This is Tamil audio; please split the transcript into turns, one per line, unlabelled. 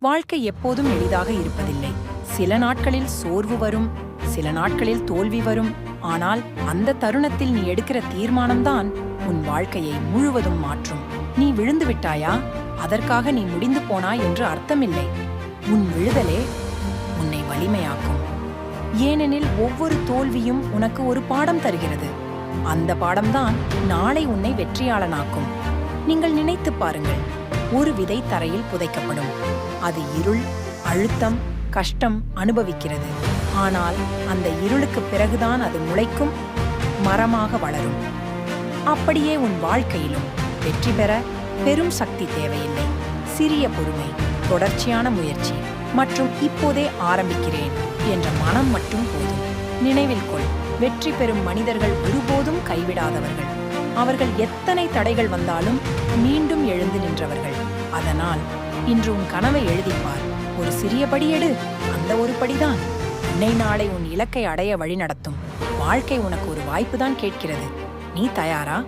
வாழ்க்கை எப்போதும் எளிதாக இருப்பதில்லை. சில நாட்களில் சோர்வு வரும் சில நாட்களில் தோல்வி வரும். ஆனால் அந்த தருணத்தில் நீ எடுக்கிற தீர்மானம்தான் உன் வாழ்க்கையை முழுவதும் மாற்றும். நீ விழுந்து விட்டாயா? அதற்காக நீ முடிந்து போனாய் என்று அர்த்தமில்லை. உன் விழுதலே உன்னை வலிமையாக்கும். ஏனெனில் ஒவ்வொரு தோல்வியும் உனக்கு ஒரு பாடம் தருகிறது. அந்த பாடம்தான் நாளை உன்னை வெற்றியாளனாக்கும். நீங்கள் நினைத்துப் பாருங்கள் ஒரு விதை தரையில் புதைக்கப்படும். அது இருள் அழுத்தம் கஷ்டம் அனுபவிக்கிறது. ஆனால் அந்த இருளுக்கு பிறகுதான் அது முளைக்கும் மரமாக வளரும். அப்படியே உன் வாழ்க்கையிலும் வெற்றி பெற பெரும் சக்தி தேவையில்லை. சிறிய பொறுமை தொடர்ச்சியான முயற்சி மற்றும் இப்போதே ஆரம்பிக்கிறேன் என்ற மனம் மட்டும் போதும். நினைவில் கொள் வெற்றி பெறும் மனிதர்கள் ஒருபோதும் கைவிடாதவர்கள். அவர்கள் எத்தனை தடைகள் வந்தாலும் மீண்டும் எழுந்து நின்றவர்கள். அதனால் இன்று உன் கனவை எழுதிப்பார். ஒரு சிறிய படி எடு அந்த ஒரு படிதான். இன்னை நாளை உன் இலக்கை அடைய வழிநடத்தும் வாழ்க்கை உனக்கு ஒரு வாய்ப்புதான் கேட்கிறது. நீ தயாரா?